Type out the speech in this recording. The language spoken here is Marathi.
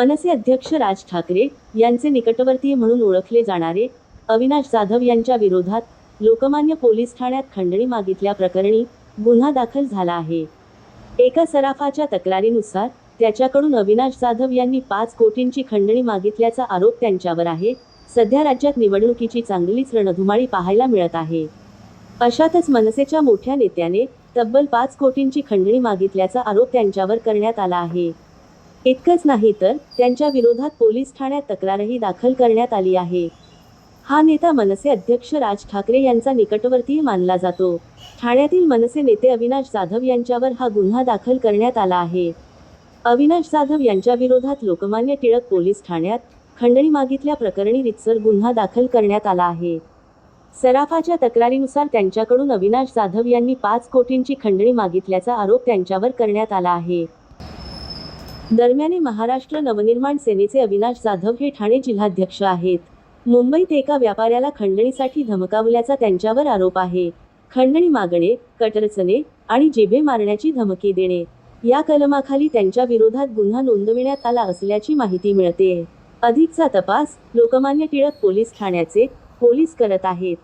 मनसे अध्यक्ष राज ठाकरे यांचे निकटवर्तीय म्हणून ओळखले जाणारे अविनाश जाधव यांच्या विरोधात लोकमान्य पोलीस ठाण्यात खंडणी मागितल्या प्रकरणी गुन्हा दाखल झाला आहे. एका सराफाच्या तक्रारीनुसार त्याच्याकडून अविनाश जाधव यांनी पाच कोटींची खंडणी मागितल्याचा आरोप त्यांच्यावर आहे. सध्या राज्यात निवडणुकीची चांगलीच रणधुमाळी पाहायला मिळत आहे. अशातच मनसेच्या मोठ्या नेत्याने तब्बल पाच कोटींची खंडणी मागितल्याचा आरोप त्यांच्यावर करण्यात आला आहे. इतकंच नाही तर त्यांच्या विरोधात पोलीस ठाण्यात तक्रारही दाखल करण्यात आली आहे. हा नेता मनसे अध्यक्ष राज ठाकरे यांचा निकटवर्तीय मानला जातो. ठाण्यातील मनसे नेते अविनाश जाधव यांच्यावर हा गुन्हा दाखल करण्यात आला आहे. अविनाश जाधव यांच्या विरोधात लोकमान्य टिळक पोलीस ठाण्यात खंडणी मागितल्या प्रकरणी रितसर गुन्हा दाखल करण्यात आला आहे. सराफाच्या तक्रारीनुसार त्यांच्याकडून अविनाश जाधव यांनी पाच कोटींची खंडणी मागितल्याचा आरोप त्यांच्यावर करण्यात आला आहे. दरम्यान महाराष्ट्र नवनिर्माण सेनेचे अविनाश जाधव हे ठाणे जिल्हाध्यक्ष आहेत. मुंबईत एका व्यापाऱ्याला खंडणीसाठी धमकावल्याचा त्यांच्यावर आरोप आहे. खंडणी मागणे कटरचणे आणि जेभे मारण्याची धमकी देणे या कलमाखाली त्यांच्या विरोधात गुन्हा नोंदविण्यात आला असल्याची माहिती मिळते. अधिकचा तपास लोकमान्य टिळक पोलीस ठाण्याचे पोलीस करत आहेत.